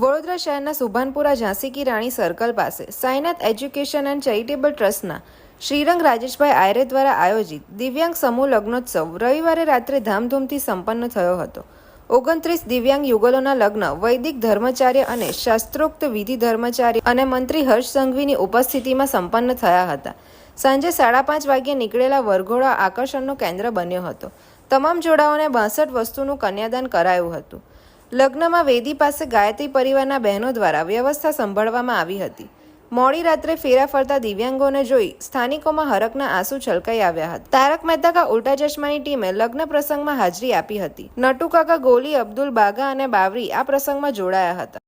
વડોદરા શહેરના સુભાનપુરા ઝાંસી કી રાણી સર્કલ પાસે Sainath education and charitable ટ્રસ્ટના શ્રીરંગ રાજેશભાઈ આયરે દ્વારા આયોજિત દિવ્યાંગ સમૂહ લગ્નોત્સવ રવિવારે રાત્રે ધામધૂમથી સંપન્ન થયો હતો. ઓગણત્રીસ દિવ્યાંગ યુગલોના લગ્ન, વૈદિક ધર્મચાર્ય અને શાસ્ત્રોક્ત વિધિ ધર્મચાર્ય અને મંત્રી હર્ષ સંઘવીની ઉપસ્થિતિમાં સંપન્ન થયા હતા. સાંજે સાડા પાંચ વાગ્યે નીકળેલા વરઘોડા આકર્ષણનું કેન્દ્ર બન્યો હતો. તમામ જોડાઓને બાસઠ વસ્તુનું કન્યાદાન કરાયું હતું. લગ્નમાં વેદી પાસે ગાયત્રી પરિવારના બહેનો દ્વારા વ્યવસ્થા સંભાળવામાં આવી હતી. મોડી રાત્રે ફેરા ફરતા દિવ્યાંગોને જોઈ સ્થાનિકોમાં હરકના આંસુ છલકાઈ આવ્યા હતા. તારક મહેતા કા ઉલ્ટા ચશ્માની ટીમે લગ્ન પ્રસંગમાં હાજરી આપી હતી. નટુ કાકા ગોલી, અબ્દુલ બાગા અને બાવરી આ પ્રસંગમાં જોડાયા હતા.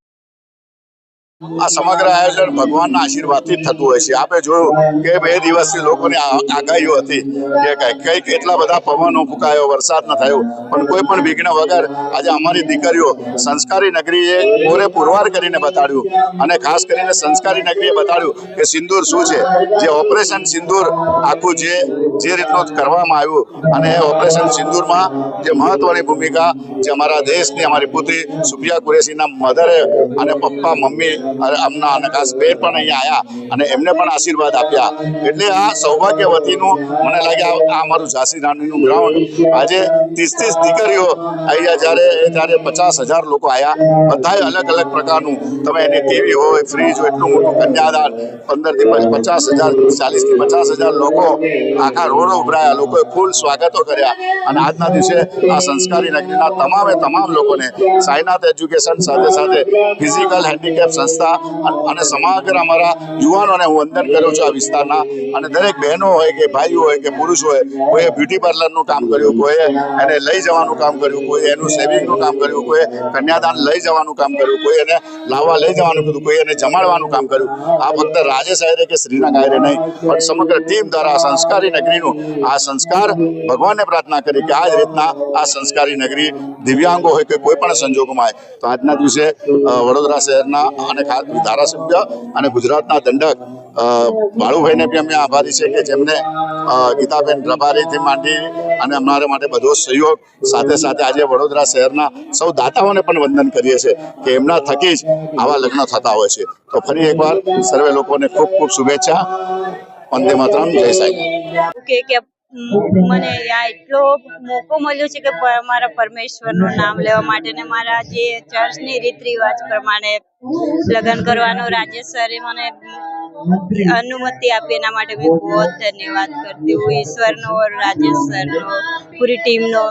આ સમગ્ર આયોજન ભગવાનના આશીર્વાદથી થતું હોય છે. આપણે જોયું કે બે દિવસથી લોકોની આગાહીઓ હતી કે કઈ- કંઈક એટલા બધા પવનો ફૂંકાયો, વરસાદ ન થયો. પણ કોઈ પણ વિઘ્ન વગર આજે અમારી દીકરીઓ સંસ્કારી નગરીએ પૂરે પુરવાર કરીને બતાડ્યું. અને ખાસ કરીને સંસ્કારી નગરીએ બતાડ્યું કે સિંદૂર શું છે? જે ઓપરેશન સિંદૂર આખું જે જે રીતનું કરવામાં આવ્યું. અને એ ઓપરેશન સિંદૂરમાં જે મહત્વની ભૂમિકા જે અમારા દેશની અમારી પુત્રી સુફિયા કુરેશીના મધરે અને પપ્પા મમ્મી અને અમના અને બેન પણ અહીંયા આવ્યા અને એમને પણ આશીર્વાદ આપ્યા. એટલે આ સૌભાગ્યવતીનું મને લાગે આ અમારું ઝાંસી રાણીનું ગ્રાઉન્ડ આજે ત્રીસ ત્રીસ દીકરીઓ અહીંયા જ્યારે ત્યારે પચાસ હજાર લોકો આવ્યા બધાએ અલગ અલગ પ્રકારનું. તમે એની ટીવી હોય, ફ્રીજ હોય, એટલું મોટું કન્યાદાન, પંદરથી પચાસ હજાર, ચાલીસથી પચાસ હજાર લોકો આખા રોડો ઉભરાયા. લોકોએ ફૂલ સ્વાગતો કર્યા. અને આજના દિવસે આ સંસ્કારી નગરીના તમામે તમામ લોકોને સાઈનાથ એજ્યુકેશન સાથે સાથે ફિઝિકલ હેન્ડીકેપ સંસ્થા અન- અને સમગ્ર અમારા યુવાનોને હું વંદન કરું છું આ વિસ્તારના. અને દરેક બહેનો હોય કે ભાઈઓ હોય કે પુરુષ હોય, કોઈએ બ્યુટી પાર્લરનું કામ કર્યું, કોઈએ એને લઈ જવાનું કામ કર્યું કોઈ એનું સેવિંગનું કામ કર્યું કોઈ કન્યાદાન લઈ જવાનું કામ કર્યું કોઈ એને લાવવા લઈ જવાનું કીધું કોઈ એને જમાડવાનું કામ કર્યું. આ ફક્ત રાજેશ આયરે કે શ્રીના આયરે નહીં, પણ સમગ્ર ટીમ દ્વારા આ સંસ્કારી નગરીનું, આ સંસ્કાર ભગવાનને પ્રાર્થના કરી કે આ જ રીતના આ સંસ્કારી નગરી દિવ્યાંગો હોય કે કોઈ પણ સંજોગોમાં હોય. તો આજના દિવસે વડોદરા શહેરના અને ધારાસભ્ય અને ગુજરાતના દંડક બાળુભાઈને બી અમે આભારી છે કે જેમને ગીતાબેન રબારીથી માંડી અને અમારા માટે બધો સહયોગ, સાથે સાથે આજે વડોદરા શહેરના સૌ દાતાઓને પણ વંદન કરીએ છીએ કે એમના થકી જ આવા લગ્ન થતા હોય છે. તો ફરી એકવાર સર્વે લોકોને ખૂબ ખૂબ શુભેચ્છા. વંદે માતરમ. જય સાહેબ મને આ એટલો મોકો મળ્યો છે કે મારા પરમેશ્વરનું નામ લેવા માટે ને મારા જે ચર્ચની રીત રિવાજ પ્રમાણે લગ્ન કરવાનો રાજેશ સરે મને અનુમતિ આપી એના માટે મેં બહુ ધન્યવાદ કરતી હું. ઈશ્વરનો રાજેશ સરનો પૂરી ટીમનો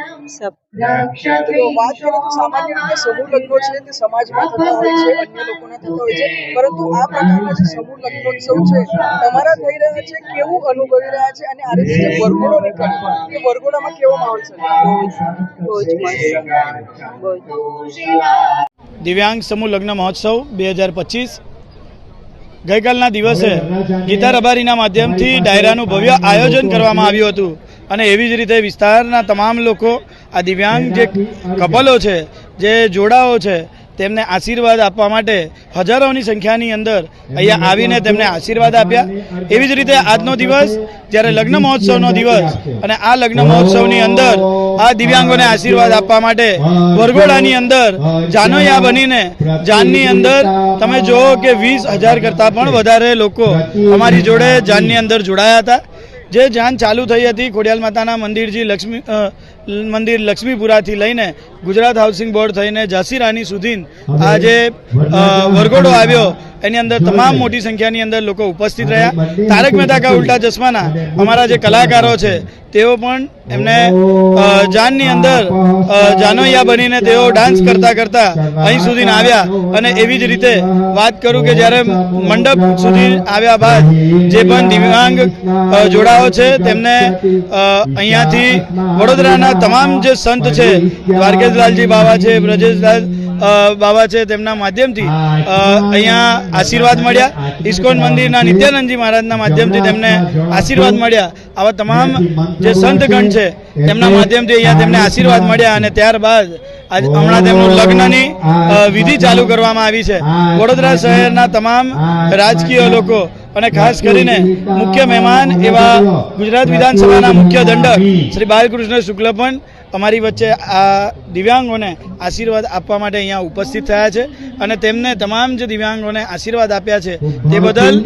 તો વાત કરીએ તો સામાન્ય રીતે સમૂહ લગ્નો છે તે સમાજમાં થતા હોય છે અન્ય લોકોના થતા હોય છે. પરંતુ આ પ્રકારના જે સમૂહ લગ્નોત્સવ છે તમારા થઈ રહ્યા છે કેવું અનુભવી રહ્યા છે અને આ રીતે જે વરઘોડો નીકળ્યો એ વરઘોડામાં કેવો માહોલ છે? બહુ જ મસ્ત બહુ જ દિવ્યાંગ સમૂહ લગ્ન મહોત્સવ બે હજાર પચીસ. ગઈકાલના દિવસે ગીતા રબારીના માધ્યમથી ડાયરાનું ભવ્ય આયોજન કરવામાં આવ્યું હતું. અને એવી જ રીતે વિસ્તારના તમામ લોકો આ દિવ્યાંગ જે કપલો છે જે જોડાઓ છે તેમને આશીર્વાદ આપવા માટે હજારોની સંખ્યાની અંદર અહીંયા આવીને તેમને આશીર્વાદ આપ્યા. એવી જ રીતે આજનો દિવસ જ્યારે લગ્ન મહોત્સવનો દિવસ અને આ લગ્ન મહોત્સવની અંદર આ દિવ્યાંગોને આશીર્વાદ આપવા માટે વરઘોડાની અંદર જાનોયા બનીને જાનની અંદર તમે જુઓ કે વીસ હજાર કરતાં પણ વધારે લોકો અમારી જોડે જાનની અંદર જોડાયા હતા. જે જાન ચાલુ થઈ હતી ખોડિયાલ માતાના મંદિરજી લક્ષ્મી મંદિર લક્ષ્મીપુરાથી લઈને ગુજરાત હાઉસિંગ બોર્ડ થઈને ઝાંસી રાણી સુધી આ જે વરઘોડો આવ્યો. એની અંદર તમામ મોટી સંખ્યાની અંદર લોકો ઉપસ્થિત રહ્યા. તારક મહેતા કા ઉલ્ટા ચશ્માના અમારા જે કલાકારો છે તેઓ પણ એમને જાનની અંદર જાનોયા બનીને તેઓ ડાન્સ કરતા કરતા અહીં સુધી આવ્યા. અને એવી જ રીતે વાત કરું કે જ્યારે મંડપ સુધી આવ્યા બાદ જે પણ દિવ્યાંગ જોડાઓ છે તેમને અહીંયાથી વડોદરાના તમામ જે સંત છે દ્વારકેશલાલજી બાબા છે બ્રજેશલાલ બાબા છે તેમના માધ્યમથી અહીંયા આશીર્વાદ મળ્યા. ઇસ્કોન મંદિરના નિત્યાનંદજી મહારાજના માધ્યમથી તેમને આશીર્વાદ મળ્યા. આવા તમામ જે સંતગણ છે તેમના માધ્યમથી અહીંયા તેમને આશીર્વાદ મળ્યા અને ત્યારબાદ આજ હમણાં તેમનું લગ્નની વિધિ ચાલુ કરવામાં આવી છે. વડોદરા શહેરના તમામ રાજકીય લોકો અને ખાસ કરીને મુખ્ય મહેમાન એવા ગુજરાત વિધાનસભાના મુખ્ય દંડક શ્રી બાલકૃષ્ણ શુક્લ પણ અમારી વચ્ચે આ દિવ્યાંગોને આશીર્વાદ આપવા માટે અહીંયા ઉપસ્થિત થયા છે અને તેમને તમામ જે દિવ્યાંગોને આશીર્વાદ આપ્યા છે તે બદલ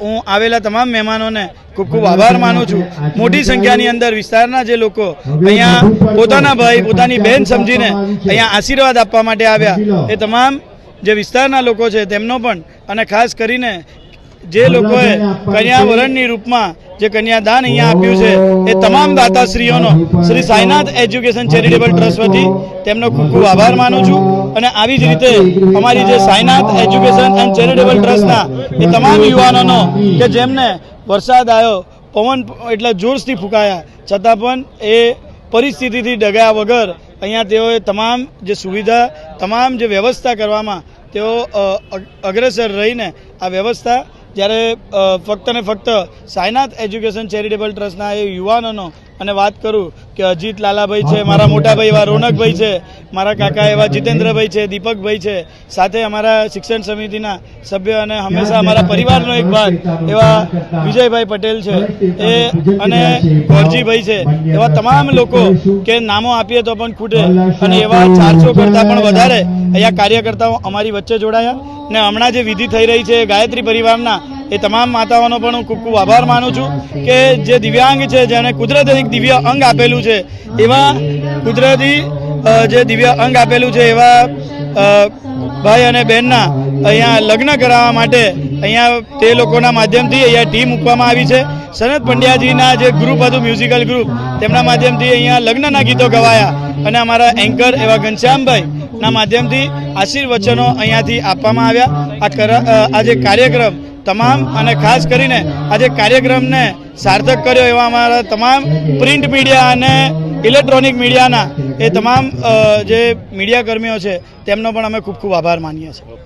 હું આવેલા તમામ મહેમાનોને ખૂબ ખૂબ આભાર માનું છું. મોટી સંખ્યાની અંદર વિસ્તારના જે લોકો અહીંયા પોતાના ભાઈ પોતાની બહેન સમજીને અહીંયા આશીર્વાદ આપવા માટે આવ્યા. એ તમામ જે વિસ્તારના લોકો છે તેમનો પણ અને ખાસ કરીને જે લોકોએ કન્યાવરણની રૂપમાં જે કન્યાદાન અહીંયા આપ્યું છે, એ તમામ દાતાશ્રીઓનો Shri Sainath Education Charitable Trust વતી તેમનો ખૂબ ખૂબ આભાર માનું છું અને આવી જ રીતે અમારી જે સાઈનાથ એજ્યુકેશન એન્ડ ચેરિટેબલ ટ્રસ્ટના એ તમામ યુવાનોનો કે જેમને વરસાદ આવ્યો, પવન એટલે જોરથી ફૂંકાયા, છતાં પણ એ પરિસ્થિતિથી ડગાયા વગર અહીંયા તેઓએ તમામ જે સુવિધા, તમામ જે વ્યવસ્થા કરવામાં તેઓ અગ્રેસર રહીને આ વ્યવસ્થા જ્યારે ફક્ત ને ફક્ત સાયનાથ એજ્યુકેશન ચેરિટેબલ ટ્રસ્ટના એ યુવાનોનો અને વાત કરું કે અજીત લાલાભાઈ છે, મારા મોટાભાઈ એવા રોનકભાઈ છે, મારા કાકા એવા જીતેન્દ્રભાઈ છે, દીપકભાઈ છે, સાથે અમારા શિક્ષણ સમિતિના સભ્ય અને હંમેશા અમારા પરિવારનો એક ભાગ એવા વિજયભાઈ પટેલ છે, એ અને ગોરજીભાઈ છે, એવા તમામ લોકો કે નામો આપીએ તો પણ ખૂટે અને એવા ચારસો કરતાં પણ વધારે અહીંયા કાર્યકર્તાઓ અમારી વચ્ચે જોડાયા. ને હમણાં જે વિધિ થઈ રહી છે ગાયત્રી પરિવારના, એ તમામ માતાઓનો પણ હું ખૂબ ખૂબ આભાર માનું છું કે જે દિવ્યાંગ છે જેને કુદરતે એક દિવ્ય અંગ આપેલું છે, એવા કુદરતી જે દિવ્ય અંગ આપેલું છે, એવા ભાઈ અને બહેનના અહીંયા લગ્ન કરાવવા માટે અહીંયા તે લોકોના માધ્યમથી અહીંયા ટીમ મૂકવામાં આવી છે. સનત પંડ્યાજીના જે ગ્રુપ હતું મ્યુઝિકલ ગ્રુપ તેમના માધ્યમથી અહીંયા લગ્નના ગીતો ગવાયા. અને અમારા એન્કર એવા ઘનશ્યામભાઈ ના માધ્યમથી આશીર્વચનો અહીંયાથી આપવામાં આવ્યા. આ આ જે કાર્યક્રમ તમામ અને ખાસ કરીને આજે કાર્યક્રમને સાર્થક કર્યો એવા અમારા તમામ પ્રિન્ટ મીડિયા અને ઇલેક્ટ્રોનિક મીડિયાના એ તમામ જે મીડિયા કર્મીઓ છે, તેમનો પણ અમે ખૂબ ખૂબ આભાર માનીએ છીએ.